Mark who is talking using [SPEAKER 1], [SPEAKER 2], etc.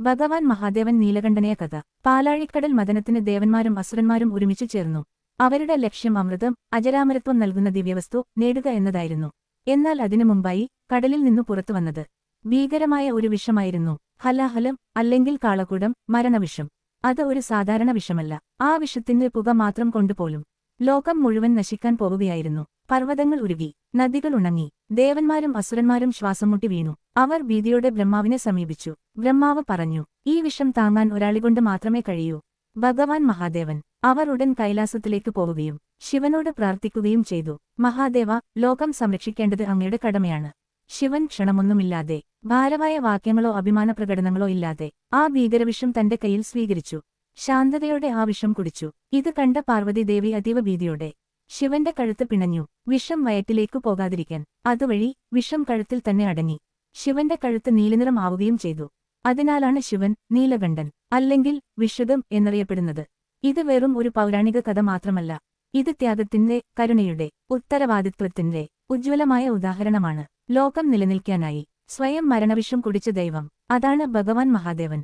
[SPEAKER 1] ഭഗവാൻ മഹാദേവൻ നീലകണ്ഠനയ കഥ. പാലാഴിക്കടൽ മദനത്തിന് ദേവന്മാരും അസുരന്മാരും ഒരുമിച്ചു ചേർന്നു. അവരുടെ ലക്ഷ്യം അമൃതം അജരാമരത്വം നൽകുന്ന ദിവ്യവസ്തു നേടുക എന്നതായിരുന്നു. എന്നാൽ അതിനു മുമ്പായി കടലിൽ നിന്നു പുറത്തു വന്നത്. ഭീകരമായ ഒരു വിഷമായിരുന്നു. ഹലാഹലം അല്ലെങ്കിൽ കാളകൂടം മരണവിഷം. അത് ഒരു സാധാരണ വിഷമല്ല. ആ വിഷത്തിന്റെ പുക മാത്രം കൊണ്ടുപോലും ലോകം മുഴുവൻ നശിക്കാൻ പോവുകയായിരുന്നു. പർവതങ്ങൾ ഉരുകി. നദികൾ ഉണങ്ങി ദേവന്മാരും അസുരന്മാരും ശ്വാസംമുട്ടി വീണു. അവർ ഭീതിയോടെ ബ്രഹ്മാവിനെ സമീപിച്ചു. ബ്രഹ്മാവ് പറഞ്ഞു ഈ വിഷം താങ്ങാൻ ഒരാളികൊണ്ട് മാത്രമേ കഴിയൂ. ഭഗവാൻ മഹാദേവൻ അവർ ഉടൻ കൈലാസത്തിലേക്ക് പോവുകയും ശിവനോട് പ്രാർത്ഥിക്കുകയും ചെയ്തു. മഹാദേവ ലോകം സംരക്ഷിക്കേണ്ടത് അങ്ങയുടെ കടമയാണ്. ശിവൻ ക്ഷണമൊന്നുമില്ലാതെ ഭാരമായ വാക്യങ്ങളോ അഭിമാന പ്രകടനങ്ങളോ ഇല്ലാതെ ആ ഭീകരവിഷം തന്റെ കയ്യിൽ സ്വീകരിച്ചു. ശാന്തതയോടെ ആ വിഷം കുടിച്ചു. ഇത് കണ്ട പാർവതി ദേവി അതീവ ഭീതിയോടെ ശിവന്റെ കഴുത്ത് പിണഞ്ഞു. വിഷം വയറ്റിലേക്കു പോകാതിരിക്കാൻ. അതുവഴി വിഷം കഴുത്തിൽ തന്നെ അടങ്ങി. ശിവന്റെ കഴുത്ത് നീലനിറം ആവുകയും ചെയ്തു. അതിനാലാണ് ശിവൻ നീലകണ്ഠൻ അല്ലെങ്കിൽ വിശുദ്ധം എന്നറിയപ്പെടുന്നത്. ഇത് വെറും ഒരു പൗരാണിക കഥ മാത്രമല്ല. ഇത് ത്യാഗത്തിന്റെ കരുണയുടെ ഉത്തരവാദിത്വത്തിന്റെ ഉജ്ജ്വലമായ ഉദാഹരണമാണ്. ലോകം നിലനിൽക്കാനായി. സ്വയം മരണവിഷം കുടിച്ച ദൈവം. അതാണ് ഭഗവാൻ മഹാദേവൻ.